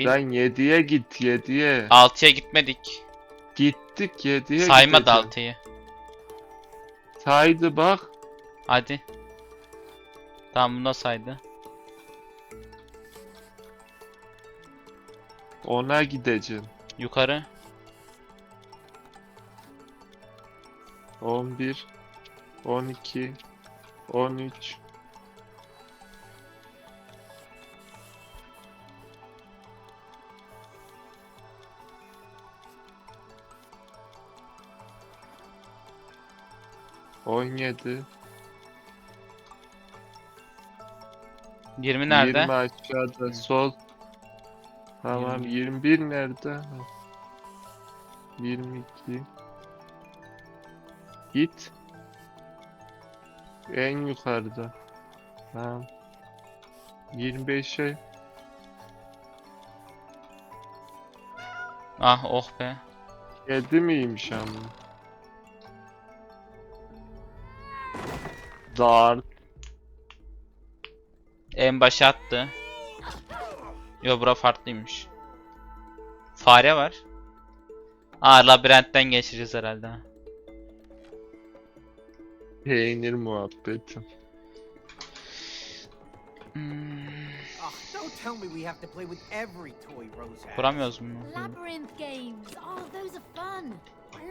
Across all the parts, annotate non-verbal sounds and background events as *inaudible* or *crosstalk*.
İn. Lan 7'ye git 7'ye. 6'ya gitmedik. Gittik 7'ye Saymadı gideceğiz. 6'yı. Saydı bak. Hadi. Tamam bunda saydı. Ona gideceğim. Yukarı. 11 12 13 17 20 nerede? 20 aşağıda sol. Tamam 21 nerede? Ha. 22 Git. En yukarıda. Tamam. 25'e Ah oh be. 7 miymiş ama? Dart. En başa attı. Yo bura farklıymış. Fare var. Aa labirentten geçeceğiz herhalde. Peynir muhabbeti. Hmm, don't tell me we have to play with every toy Rose has. kuramıyoruz mu? Labyrinth games. Oh, those are fun.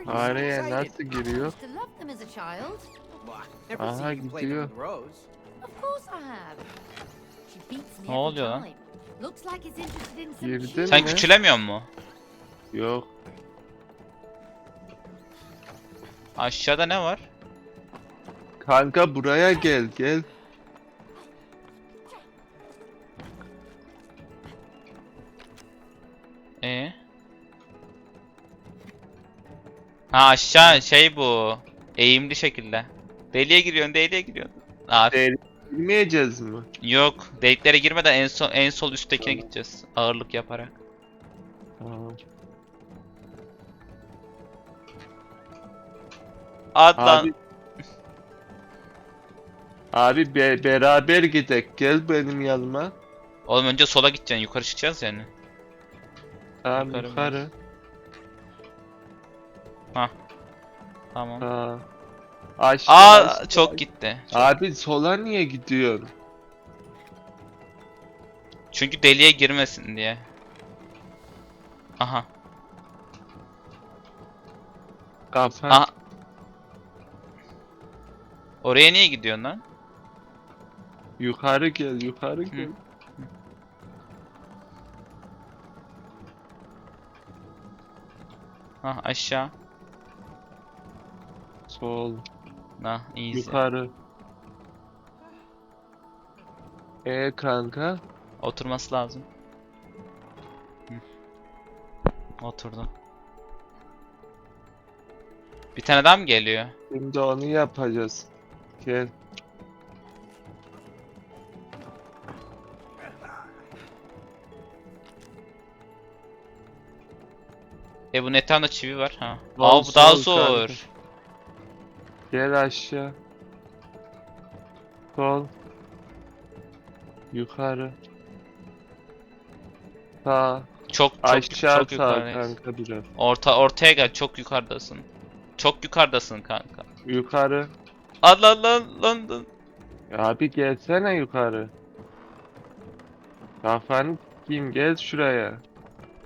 Excited? nasıl giriyor? Aha, gidiyor. Ne oluyor lan? Girdin. Sen mi? küçülemiyor mu? Yok. Aşağıda ne var? Kanka buraya gel gel. Ee? Ha aşağı şey bu. Eğimli şekilde. Deliğe giriyorsun, deliğe giriyorsun. Aa, Bilmeyeceğiz mi? yok. Deliklere girmeden en son en sol üsttekine gideceğiz. Ağırlık yaparak. Adlan. Abi Abi be- beraber gidek. Gel benim yanıma. Oğlum önce sola gideceksin. Yukarı çıkacağız yani. Tamam Yukarı yukarı. Tamam. Ha. Aşağı. Aa aşağı. çok gitti. Çok- Abi sola niye gidiyorsun? Çünkü deliğe girmesin diye. Aha. Kafa. Aha. Oraya niye gidiyorsun lan? Yukarı gel yukarı gel. Ha aşağı. Sol. Ha easy. Yukarı. E kanka. Oturması lazım. Hı. Oturdu. Bir tane daha mı geliyor? Şimdi onu yapacağız. Gel. E bu netanda çivi var ha. Aa bu daha sol kanka. Gel aşağı. Sol. Yukarı. Sağ. Çok çok Aşağı çok sağ yukarıdayız. kanka biraz. Orta ortaya gel çok yukarıdasın. Çok yukarıdasın kanka. Yukarı. Lan lan lan lan lan. Abi gelsene yukarı. Kafanı kim gel şuraya.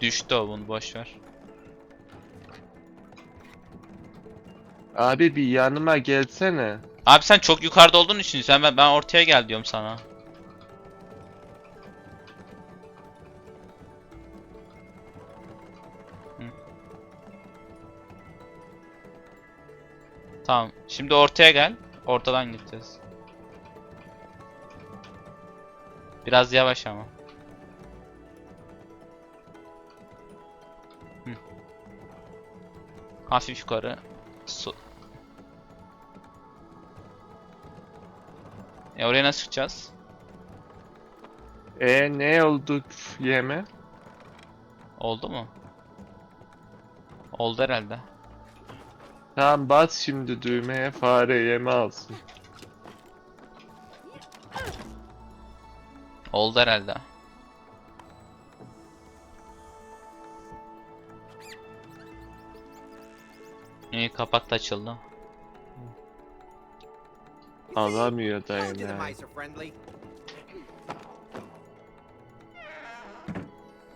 Düştü o bunu boş ver. Abi bir yanıma gelsene. Abi sen çok yukarıda olduğun için sen ben, ben ortaya gel diyorum sana. Hı. Tamam. Şimdi ortaya gel. Ortadan gideceğiz. Biraz yavaş ama. Hı. Hafif yukarı. Su. E oraya nasıl çıkacağız? E ne olduk yeme? Oldu mu? Oldu herhalde. Tamam bas şimdi düğmeye fare yeme alsın. Oldu herhalde. İyi kapat açıldı. Alamıyor the ya.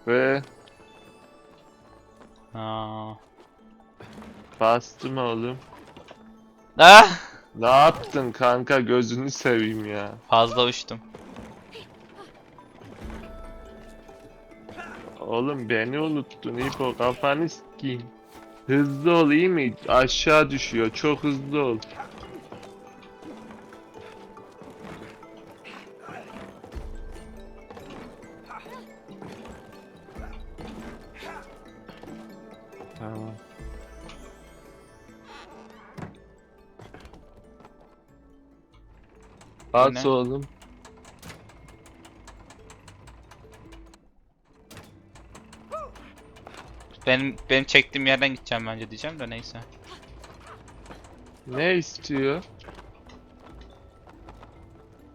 Ve Aa. bastım oğlum. Ah! Ne yaptın kanka gözünü seveyim ya. Fazla uçtum. Oğlum beni unuttun İpo kafanı sikeyim. Hızlı ol iyi mi? Aşağı düşüyor çok hızlı ol. Bas ne? oğlum. Benim benim çektiğim yerden gideceğim bence diyeceğim de neyse. Ne istiyor?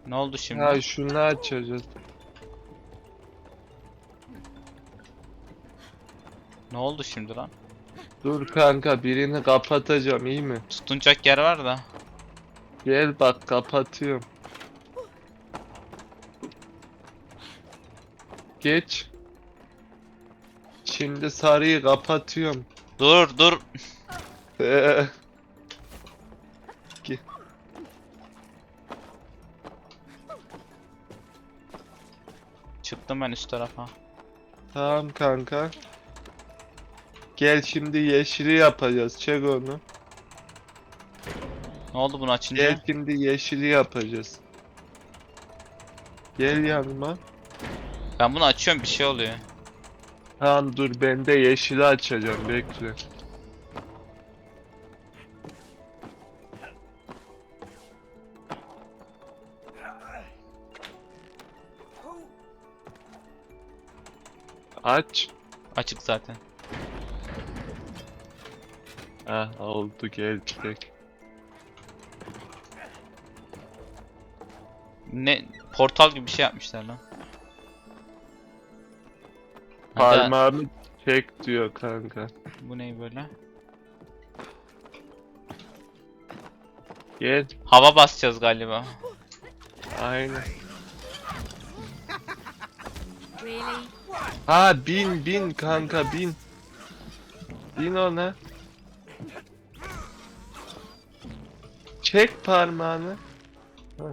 Ne oldu şimdi? Ha şunu açacağız. Ne oldu şimdi lan? Dur kanka birini kapatacağım iyi mi? Tutunacak yer var da. Gel bak kapatıyorum. Geç. Şimdi sarıyı kapatıyorum. Dur dur. Ee, Çıktım ben üst tarafa. tamam kanka. Gel şimdi yeşili yapacağız. Çek onu. Ne oldu bunu açınca? Gel şimdi yeşili yapacağız. Gel yanıma. Ben bunu açıyorum bir şey oluyor. Tamam dur ben de yeşili açacağım bekle. Aç. Açık zaten. Ah oldu gel direkt. Ne portal gibi bir şey yapmışlar lan. Hatta Parmağımı çek diyor kanka. bu ne böyle? Gel. Hava basacağız galiba. Aynen. Really? Ha bin bin kanka bin. Bin ona. Çek parmağını. Ha.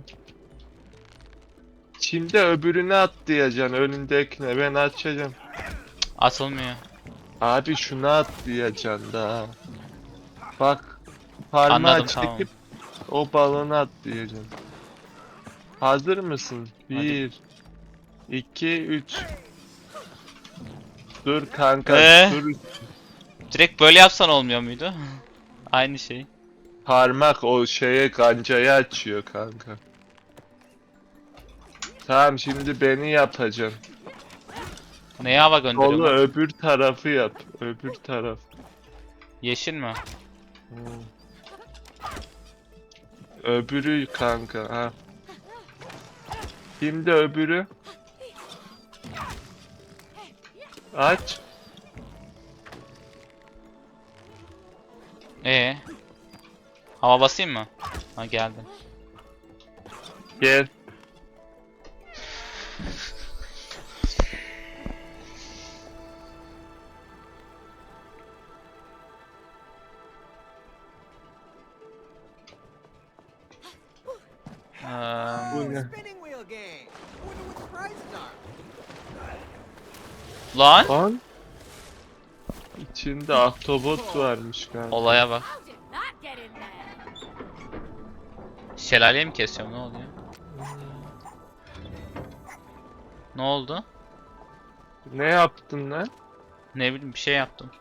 Şimdi öbürüne atlayacaksın önündekine ben açacağım. Atılmıyor. Abi şuna atlayacaksın da. Bak parmağı Anladım, çekip tamam. o balona atlayacaksın. Hazır mısın? Hadi. 1 2 3 Dur kanka Ee? dur Direkt böyle yapsan olmuyor muydu? *laughs* Aynı şey. Parmak o şeye kancayı açıyor kanka. Tamam şimdi beni yapacaksın. Neye hava gönderiyor? Kolu bu? öbür tarafı yap. Öbür taraf. Yeşil mi? Hmm. Öbürü kanka ha. Şimdi öbürü. Aç. Ee. Hava basayım mı? Ha geldim. Gel. Lan. Lan. İçinde ahtapot varmış kanka. Olaya bak. How did that get in there? Şelaleyi mi kesiyorum? Ne oluyor? Ne oldu? Ne yaptın lan? Ne bileyim bir şey yaptım.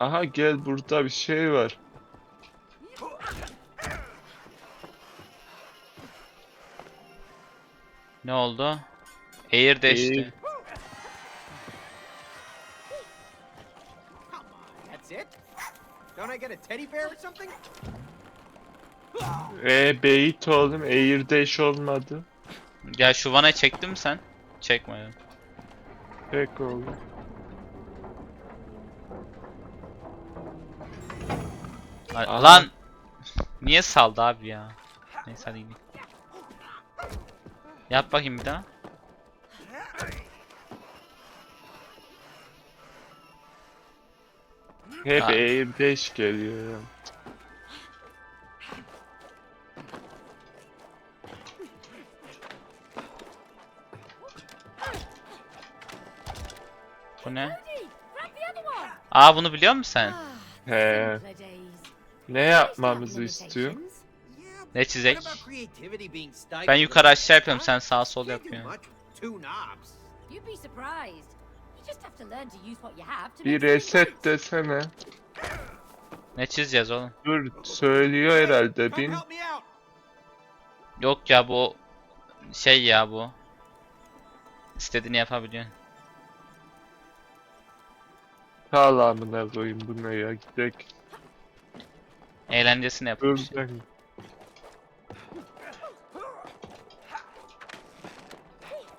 Aha gel burada bir şey var. Ne oldu? Air değişti. That's it? Don't I get a teddy bear or something? E beyit oğlum Air Dash olmadı. Gel şu vanayı çektin mi sen? Çekmedim. Pek oğlum. Ay- Aha. Lan niye saldı abi ya? Neyse hadi gidelim. Yap bakayım bir daha. Hep Ha. E5 geliyor. Bu ne? Aa bunu biliyor musun sen? He. Ne yapmamızı istiyor? Ne çizek? Ben yukarı aşağı yapıyorum sen sağ sol yapıyorsun. You'd be surprised. Bir reset desene. Ne çizeceğiz oğlum? Dur söylüyor herhalde bin. Yok ya bu şey ya bu. İstediğini yapabiliyorsun. Sağlamına koyayım bunu ya gidek. Eğlencesini yapmış. ben.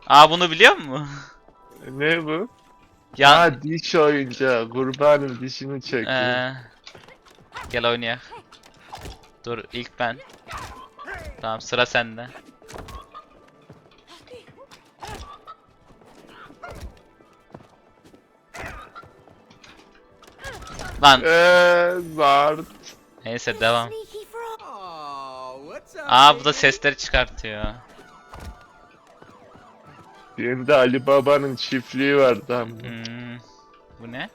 Aa bunu biliyor musun? *laughs* Ne bu? Ya Ha diş oyuncağı. Kurbanın dişini çekiyor. Ee, gel oynayak. Dur ilk ben. Tamam sıra sende. Lan Eee var. neyse devam. Aa bu da sesleri çıkartıyor. Benim de Ali Baba'nın çiftliği vardı ama. Hmm, bu ne?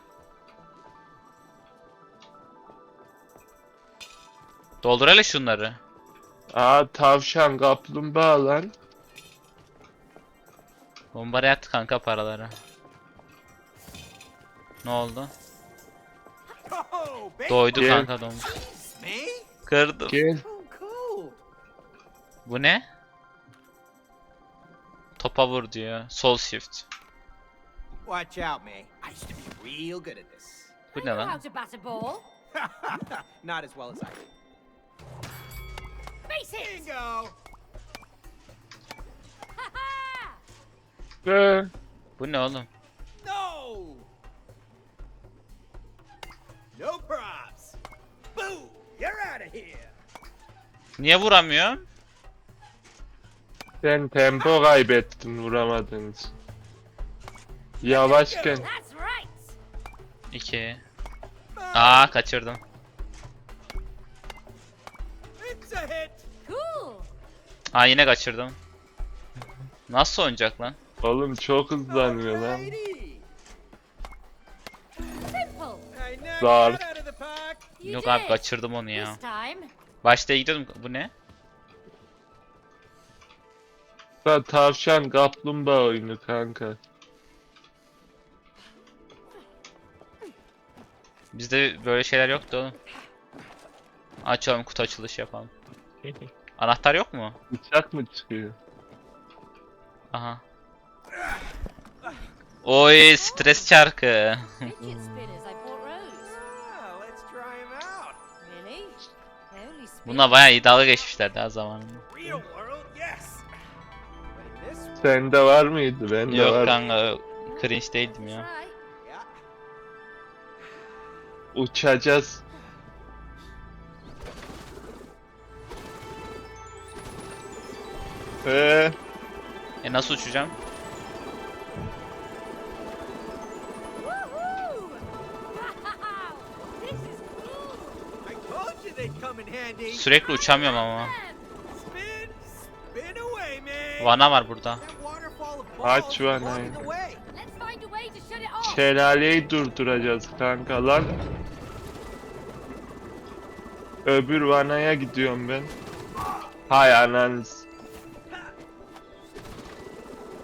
Doldur hele şunları. Aa tavşan kaplumbağa lan. Bombara attı kanka paraları. Ne oldu? Oh. Doydu Gel. kanka domuz. Kırdım. Gel. Bu ne? Topa vur diyor. Sol shift. Watch out, May. I used to be real good at this. Bu ne lan? *laughs* Not as well as I do. Face it. Bingo! Bu ne oğlum? No! No props. Boo! You're out of here. Niye vuramıyorum? Sen tempo kaybettin vuramadın için. Yavaşken. That's right. 2. Boo! Aa kaçırdım. Aa yine kaçırdım. Nasıl oynayacak lan? Oğlum çok hızlanıyor lan. Zar. Yok abi kaçırdım onu ya. Başta gidiyordum. Bu ne? Da tavşan kaplumbağa oyunu kanka. Bizde böyle şeyler yoktu oğlum. Açalım kutu açılış yapalım. *laughs* Anahtar yok mu? Bıçak mı çıkıyor? Aha. Oy stres çarkı. Fidget spinners I bought Rose. Ah, let's Sende var mıydı? Bende Yok var. kanka cringe değildim ya. Uçacağız. Eee E nasıl uçacağım? Woohoo! Wow! *laughs* This Vana var burada. Aç vanayı. şelaleyi durduracağız kanka lan. Öbür vanaya gidiyorum ben. Hay ananız.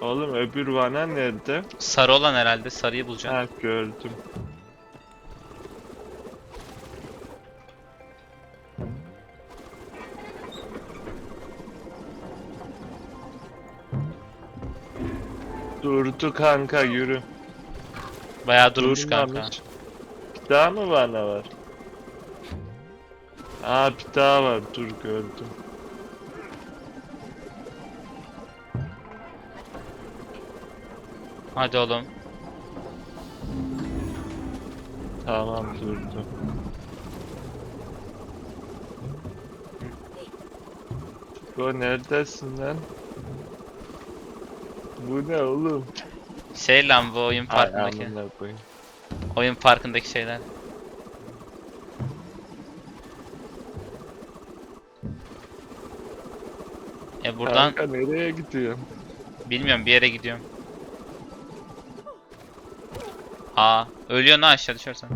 Oğlum öbür vana nerede? Sarı olan herhalde. Sarıyı bulacağım. Ha gördüm. Durdu kanka yürü. Bayağı durmuş kanka. Durmamış. Bir daha mı bana var? Aa bir daha var dur gördüm. Hadi oğlum. Tamam durdu. Go neredesin lan? Bu ne oğlum? Şey lan bu oyun Ay parkındaki. amına koyayım. Oyun parkındaki şeyler. E buradan Kanka nereye gidiyorsun? bilmiyorum bir yere gidiyorum. Aa, ölüyor ne aşağı düşersen.